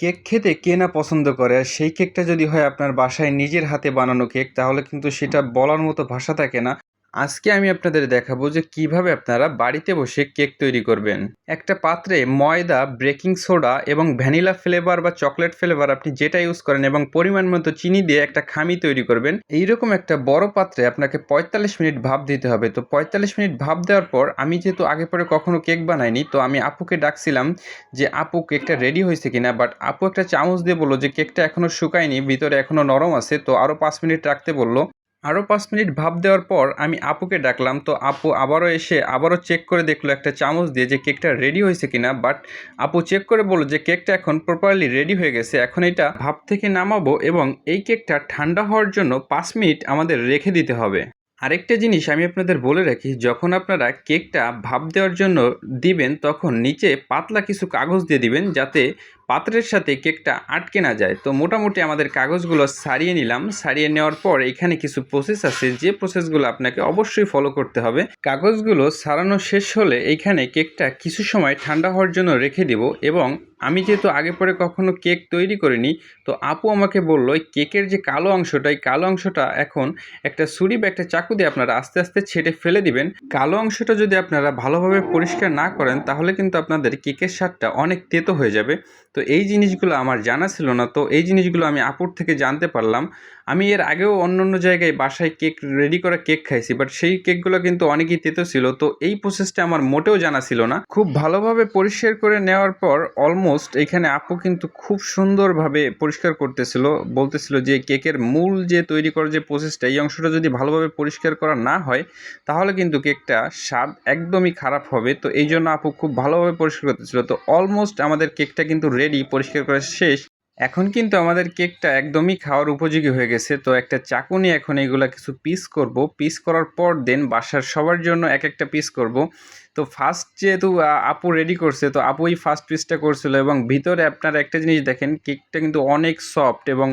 Cake খেতে কে না পছন্দ করে? আর সেই কেকটা যদি হয় আপনার বাসায় নিজের হাতে বানানো কেক, তাহলে কিন্তু সেটা বলার মতো ভাষা থাকে না। আজকে আমি আপনাদের দেখাবো যে কীভাবে আপনারা বাড়িতে বসে কেক তৈরি করবেন। একটা পাত্রে ময়দা, বেকিং সোডা এবং ভ্যানিলা ফ্লেভার বা চকলেট ফ্লেভার আপনি যেটা ইউজ করেন এবং পরিমাণ মতো চিনি দিয়ে একটা খামি তৈরি করবেন। এইরকম একটা বড় পাত্রে আপনাকে পঁয়তাল্লিশ মিনিট ভাপ দিতে হবে। তো পঁয়তাল্লিশ মিনিট ভাপ দেওয়ার পর আমি যেহেতু আগে পরে কখনো কেক বানাইনি, তো আমি আপুকে ডাকছিলাম যে, আপু, কেকটা রেডি হয়েছে কিনা? বাট আপু একটা চামচ দিয়ে বলল যে, কেকটা এখনও শুকায়নি, ভিতরে এখনও নরম আছে। তো আরও পাঁচ মিনিট রাখতে বলল। আরও পাঁচ মিনিট ভাব দেওয়ার পর আমি আপুকে ডাকলাম। তো আপু আবারও এসে আবারও চেক করে দেখল একটা চামচ দিয়ে যে কেকটা রেডি হয়েছে কিনা। বাট আপু চেক করে বলল যে কেকটা এখন প্রপারলি রেডি হয়ে গেছে। এখন এটা ভাব থেকে নামাবো এবং এই কেকটা ঠান্ডা হওয়ার জন্য পাঁচ মিনিট আমাদের রেখে দিতে হবে। আরেকটা জিনিস আমি আপনাদের বলে রাখি, যখন আপনারা কেকটা ভাপ দেওয়ার জন্য দিবেন, তখন নিচে পাতলা কিছু কাগজ দিয়ে দিবেন যাতে পাত্রের সাথে কেকটা আটকে না যায়। তো মোটামুটি আমাদের কাগজগুলো সারিয়ে নিলাম। সারিয়ে নেওয়ার পর এখানে কিছু প্রসেস আছে। যে প্রসেসগুলো আপনাকে অবশ্যই ফলো করতে হবে। কাগজগুলো সারানো শেষ হলে এইখানে কেকটা কিছু সময় ঠান্ডা হওয়ার জন্য রেখে দেব এবং আমি যেহেতু আগে পরে কখনো কেক তৈরি করিনি, তো আপু আমাকে বলল কেকের যে কালো অংশটা, এই কালো অংশটা এখন একটা ছুরি বা একটা চাকু দিয়ে আপনারা আস্তে আস্তে ছেটে ফেলে দিবেন। কালো অংশটা যদি আপনারা ভালোভাবে পরিষ্কার না করেন, তাহলে কিন্তু আপনাদের কেকের স্বাদটা অনেক তেতো হয়ে যাবে। তো এই জিনিসগুলো আমার জানা ছিল না। তো এই জিনিসগুলো আমি আপুর থেকে জানতে পারলাম। আমি এর আগেও অন্য অন্য জায়গায় বাসায় কেক রেডি করা কেক খাইছি বাট সেই কেকগুলো কিন্তু অনেকই তেতো ছিল, তো এই প্রসেসটা আমার মোটেও জানা ছিল না। খুব ভালোভাবে পরিষ্কার করে নেওয়ার পর অলমোস্ট এখানে আপু কিন্তু খুব সুন্দরভাবে পরিষ্কার করতেছিল, বলতেছিল যে কেকের মূল যে তৈরি করার যে প্রসেসটা এই অংশটা যদি ভালোভাবে পরিষ্কার করা না হয়, তাহলে কিন্তু কেকটা স্বাদ একদমই খারাপ হবে। তো এই জন্য আপু খুব ভালোভাবে পরিষ্কার করতেছিল, তো অলমোস্ট আমাদের কেকটা কিন্তু রেডি পরিষ্কার করা শেষ। এখন কিন্তু আমাদের কেকটা একদমই খাওয়ার উপযোগী হয়ে গেছে। তো একটা চাকু নিয়ে এখন এইগুলা কিছু পিস করব। পিস করার পর দেন বাসার সবার জন্য এক একটা পিস করব। তো ফার্স্ট যেহেতু আপু রেডি করছে, তো আপুই ফার্স্ট পিসটা করছিল এবং ভিতরে আপনারা একটা জিনিস দেখেন কেকটা কিন্তু অনেক সফট এবং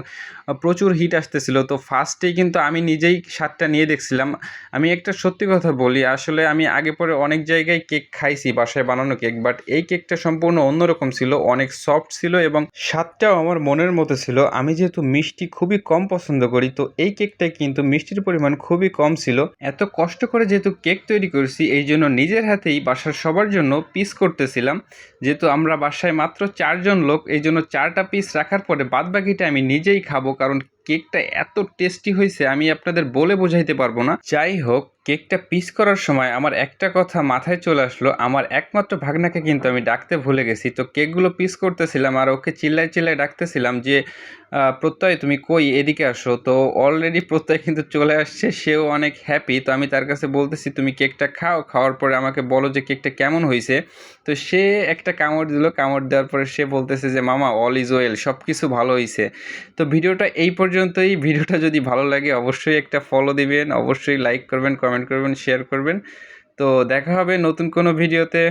প্রচুর হিট আসতেছিল। তো ফার্স্টেই কিন্তু আমি নিজেই স্বাদটা নিয়ে দেখছিলাম। আমি একটা সত্যি কথা বলি, আসলে আমি আগে পরে অনেক জায়গায় কেক খাইছি, বাসায় বানানো কেক বাট এই কেকটা সম্পূর্ণ অন্যরকম ছিল, অনেক সফট ছিল এবং স্বাদটাও আমার মনের মতো ছিল। আমি যেহেতু মিষ্টি খুবই কম পছন্দ করি, তো এই কেকটায় কিন্তু মিষ্টির পরিমাণ খুবই কম ছিল। এত কষ্ট করে যেহেতু কেক তৈরি করেছি, এই জন্য নিজের হাতেই বাসার সবার জন্য পিস করতেছিলাম। যেহেতু আমরা বাসায় মাত্র চারজন লোক, এই জন্য চারটা পিস রাখার পরে বাদবাকিটা আমি নিজেই খাব, কারণ কেকটা এত টেস্টি হয়েছে আমি আপনাদের বলে বোঝাইতে পারব না। যাই হোক কেকটা পিস করার সময় আমার একটা কথা মাথায় চলে আসলো, আমার একমাত্র ভাগনাকে কিন্তু আমি ডাকতে ভুলে গেছি। তো কেকগুলো পিস করতেছিলাম আর ওকে চিল্লায় চিল্লায় ডাকতেছিলাম যে প্রত্যয় তুমি কই? এদিকে আসো। তো অলরেডি প্রত্যয় কিন্তু চলে আসছে, সেও অনেক হ্যাপি তো আমি তার কাছে বলতেছি, তুমি কেকটা খাও। খাওয়ার পরে আমাকে বলো যে কেকটা কেমন হয়েছে তো সে একটা কামড় দিল, কামড় দেওয়ার পরে সে বলতেছে যে, মামা অল ইজ ওয়েল সব কিছু ভালো হয়েছে তো ভিডিওটা এই পর্যন্তই। ভিডিওটা যদি ভালো লাগে অবশ্যই একটা ফলো দিবেন, অবশ্যই লাইক করবেন কমেন্ট করবেন শেয়ার করবেন। তো দেখা হবে নতুন কোনো ভিডিওতে